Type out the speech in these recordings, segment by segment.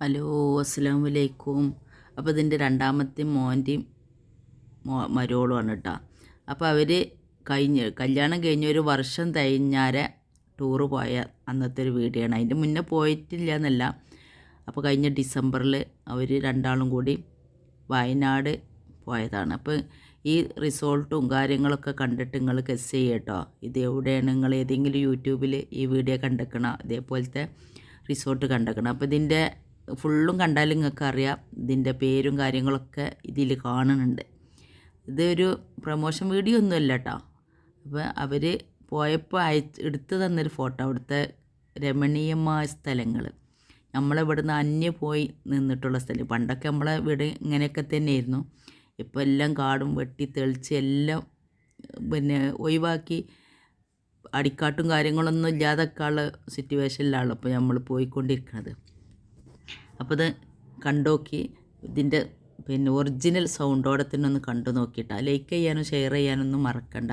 Hello അസ്സാം വലൈക്കും അപ്പോൾ ഇതിന്റെ രണ്ടാമത്തെ മോന്റെയും മോ മരോളുമാണ് കേട്ടോ അപ്പോൾ അവർ കഴിഞ്ഞ് കല്യാണം കഴിഞ്ഞ ഒരു വർഷം കഴിഞ്ഞാരെ ടൂറ് പോയ അന്നത്തെ ഒരു വീഡിയോ ആണ് അതിന്റെ മുന്നേ പോയിട്ടില്ല എന്നല്ല അപ്പോൾ കഴിഞ്ഞ ഡിസംബറിൽ അവർ രണ്ടാളും കൂടി വയനാട് പോയതാണ്. അപ്പോൾ ഈ റിസോർട്ടും കാര്യങ്ങളൊക്കെ കണ്ടിട്ട് നിങ്ങൾ ഗസ് ചെയ്യട്ടോ ഇത് എവിടെയാണ് നിങ്ങൾ ഏതെങ്കിലും യൂട്യൂബിൽ ഈ വീഡിയോ കണ്ടെക്കണം? അതേപോലത്തെ റിസോർട്ട് കണ്ടെക്കണം. അപ്പോൾ ഇതിന്റെ ഫുള്ളും കണ്ടാൽ നിങ്ങൾക്ക് അറിയാം ഇതിന്റെ പേരും കാര്യങ്ങളൊക്കെ ഇതിൽ കാണുന്നുണ്ട്. ഇതൊരു പ്രൊമോഷൻ വീഡിയോ ഒന്നുമല്ല കേട്ടോ. അപ്പോൾ അവർ പോയപ്പോൾ അയച്ച് എടുത്തു തന്നൊരു ഫോട്ടോ അവിടുത്തെ രമണീയമായ സ്ഥലങ്ങൾ. നമ്മളിവിടുന്ന് അന്യ പോയി നിന്നിട്ടുള്ള സ്ഥലം. പണ്ടൊക്കെ നമ്മളെ വീട് ഇങ്ങനെയൊക്കെ തന്നെയായിരുന്നു. ഇപ്പോൾ എല്ലാം കാടും വെട്ടി തെളിച്ച് എല്ലാം പിന്നെ ഒഴിവാക്കി അടിക്കാട്ടും കാര്യങ്ങളൊന്നും ഇല്ലാതൊക്കെ ഉള്ള സിറ്റുവേഷനിലാണ് ഇപ്പോൾ നമ്മൾ പോയിക്കൊണ്ടിരിക്കുന്നത്. അപ്പോൾ ഇത് കണ്ടോക്കി ഇതിന്റെ പിന്നെ ഒറിജിനൽ സൗണ്ടോടെ തന്നെ ഒന്ന് കണ്ടു നോക്കിയിട്ട്. ലൈക്ക് ചെയ്യാനും ഷെയർ ചെയ്യാനൊന്നും മറക്കണ്ട.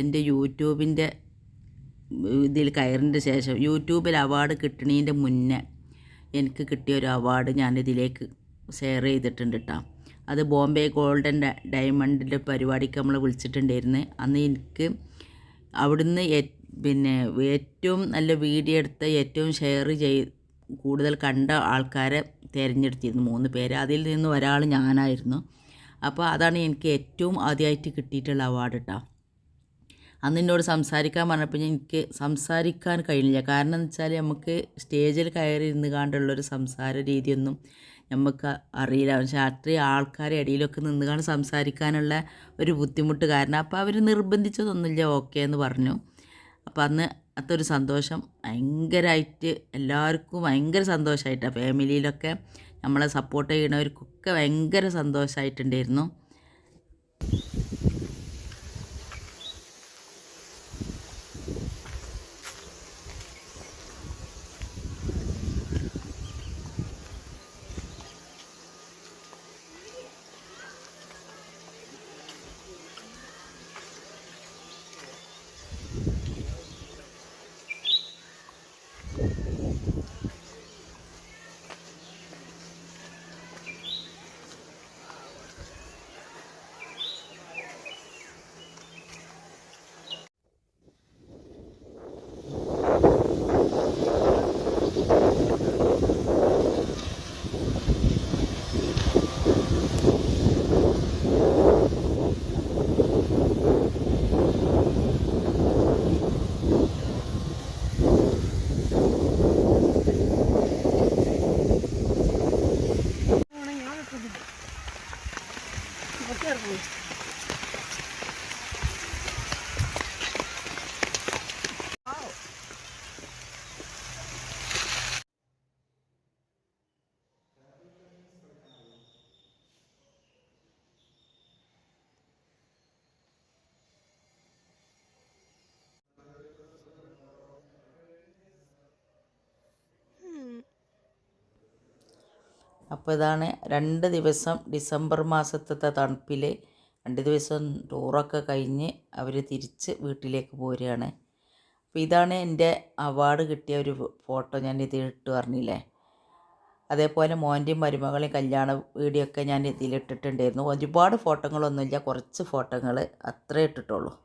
എന്റെ യൂട്യൂബിന്റെ ഇതിൽ കയറിന്റെ ശേഷം യൂട്യൂബിൽ അവാർഡ് കിട്ടണതിന്റെ മുന്നേ എനിക്ക് കിട്ടിയ ഒരു അവാർഡ് ഞാൻ ഇതിലേക്ക് ഷെയർ ചെയ്തിട്ടുണ്ട് കേട്ടോ അത് ബോംബെ ഗോൾഡൻ ഡയമണ്ടിന്റെ പരിപാടിക്ക് നമ്മൾ വിളിച്ചിട്ടുണ്ടായിരുന്നു. അന്ന് എനിക്ക് അവിടുന്ന് പിന്നെ ഏറ്റവും നല്ല വീഡിയോ എടുത്ത ഏറ്റവും ഷെയർ ചെയ് കൂടുതൽ കണ്ട ആൾക്കാരെ തിരഞ്ഞെടുത്തിരുന്നു മൂന്ന് പേര്. അതിൽ നിന്ന് ഒരാൾ ഞാനായിരുന്നു. അപ്പോൾ അതാണ് എനിക്ക് ഏറ്റവും ആദ്യമായിട്ട് കിട്ടിയിട്ടുള്ള അവാർഡ് കേട്ടോ അന്ന് എന്നോട് സംസാരിക്കാൻ പറഞ്ഞപ്പോൾ എനിക്ക് സംസാരിക്കാൻ കഴിഞ്ഞില്ല കാരണം എന്ന് വെച്ചാൽ നമുക്ക് സ്റ്റേജിൽ കയറി ഇരുന്ന് കാണ്ടുള്ളൊരു സംസാര രീതിയൊന്നും നമുക്ക് അറിയില്ല. അത്രയും ആൾക്കാരെ ഇടയിലൊക്കെ നിന്ന് കാണ് സംസാരിക്കാനുള്ള ഒരു ബുദ്ധിമുട്ട് കാരണം അപ്പോൾ അവർ നിർബന്ധിച്ചതൊന്നുമില്ല ഓക്കെ എന്ന് പറഞ്ഞു. അപ്പോൾ അന്ന് അത്തൊരു സന്തോഷം. ഭയങ്കരമായിട്ട് എല്ലാവർക്കും ഭയങ്കര സന്തോഷമായിട്ടാണ്. ഫാമിലിയിലൊക്കെ നമ്മളെ സപ്പോർട്ട് ചെയ്യണവർക്കൊക്കെ ഭയങ്കര സന്തോഷമായിട്ടുണ്ടായിരുന്നു. mergulho. അപ്പോൾ ഇതാണ് രണ്ട് ദിവസം ഡിസംബർ മാസത്തെ തണുപ്പിൽ രണ്ട് ദിവസം ടൂറൊക്കെ കഴിഞ്ഞ് അവർ തിരിച്ച് വീട്ടിലേക്ക് പോരുകയാണ്. അപ്പോൾ ഇതാണ് എന്റെ അവാർഡ് കിട്ടിയ ഒരു ഫോട്ടോ ഞാൻ ഇതിലിട്ട് പറഞ്ഞില്ലേ? അതേപോലെ മോന്റെയും മരുമകളെയും കല്യാണ വീഡിയോ ഒക്കെ ഞാൻ ഇതിലിട്ടിട്ടുണ്ടായിരുന്നു ഒരുപാട് ഫോട്ടോകളൊന്നുമില്ല കുറച്ച് ഫോട്ടോകൾ അത്രേ ഇട്ടിട്ടുള്ളൂ.